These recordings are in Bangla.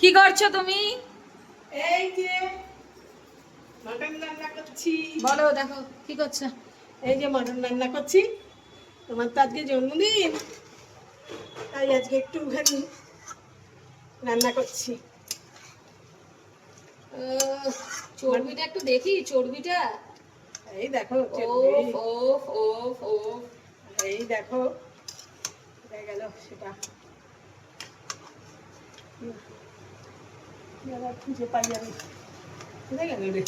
কি করছ তুমি? এই যে মাটন রান্না করছি। বলো দেখো কি করছ? এই যে মাটন রান্না করছি। তোমার তো আজকে জন্মদিন তাই আজকে একটুখানি রান্না করছি। চর্বিটা একটু দেখি চর্বিটা। এই দেখো। ওফ ওফ ওফ এই দেখো গেল সেটা। হুম। খুঁজে পাই যাবে কোথায় গেল রে?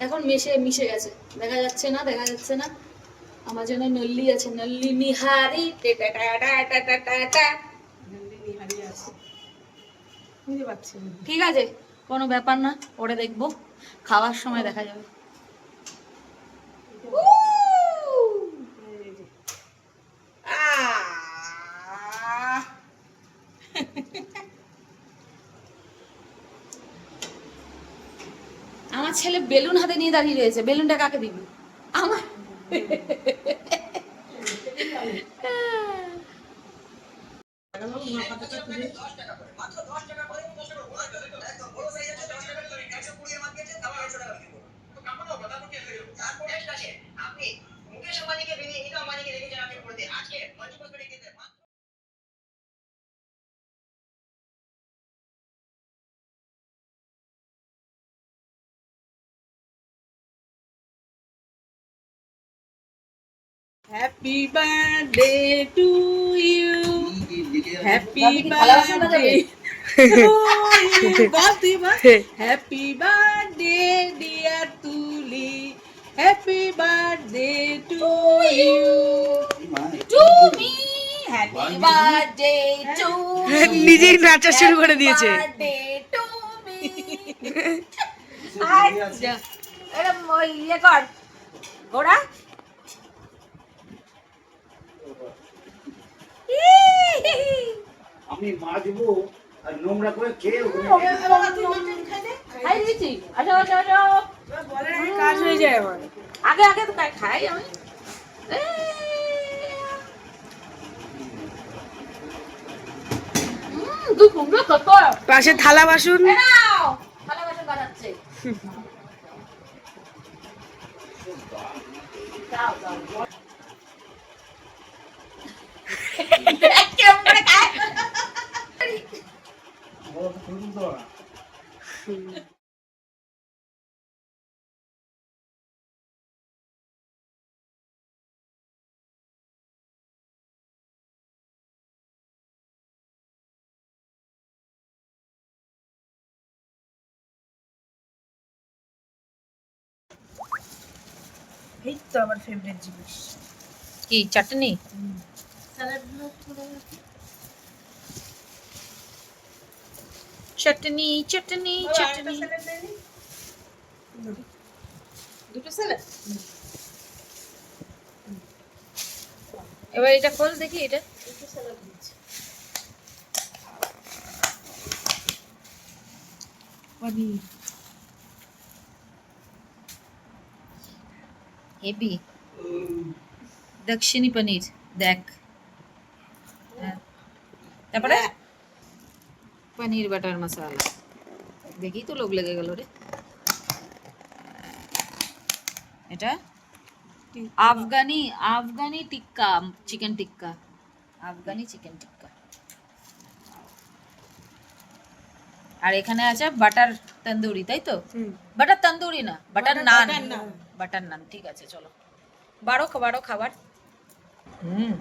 এখন মেশে মিশে গেছে। দেখা যাচ্ছে না দেখা যাচ্ছে না। আমার জন্য নল্লি আছে নল্লি নিহারি ঠিক আছে কোনো ব্যাপার না পরে দেখব। খাওয়ার সময় দেখা যাবে এই যে। আহ! আমার ছেলে বেলুন হাতে নিয়ে দাঁড়িয়ে রয়েছে। বেলুনটা কাকে দিবি? আমার। লাগানো, মাজাবে? to you. বল তুই বল। Happy birthday dear Tuli. Happy birthday to you. To me happy birthday to নিজেই নাচা শুরু করে দিয়েছে বার্থডে টু মি আচ্ছা এরম ওই ইয়ে কর ঘোড়া আমি মাজবো আর নোংরা করে খেয়ে খাই দে। খাই দিয়েছি। আসো আসো আসো। এবার বলের আগে কাজ হয়ে যায় আমার আগে আগে তো খাই- আমি। পাশে থালা বাসন। থালা বাসন বাজাচ্ছে। দাও দাও। এই তো আমার ফেভারিট জিনিস। কি চাটনি? চাটনি চাটনি চাটনি। দুটো। স্যালাড এবার এটা খোল দেখি এটা। পনির। হেভি দক্ষিণী পনির দেখ। তারপরে? পনির বাটার মশলা দেখি তো লোক লেগে গেল রে। এটা? আফগানি আফগানি টিক্কা চিকেন টিক্কা। আফগানি চিকেন টিক্কা। আর এখানে আছে বাটার তন্দুরি তাই তো? বাটার তন্দুরি না বাটার নান। বাটার নান ঠিক আছে চলো। বারো বারো খাবার। হুম।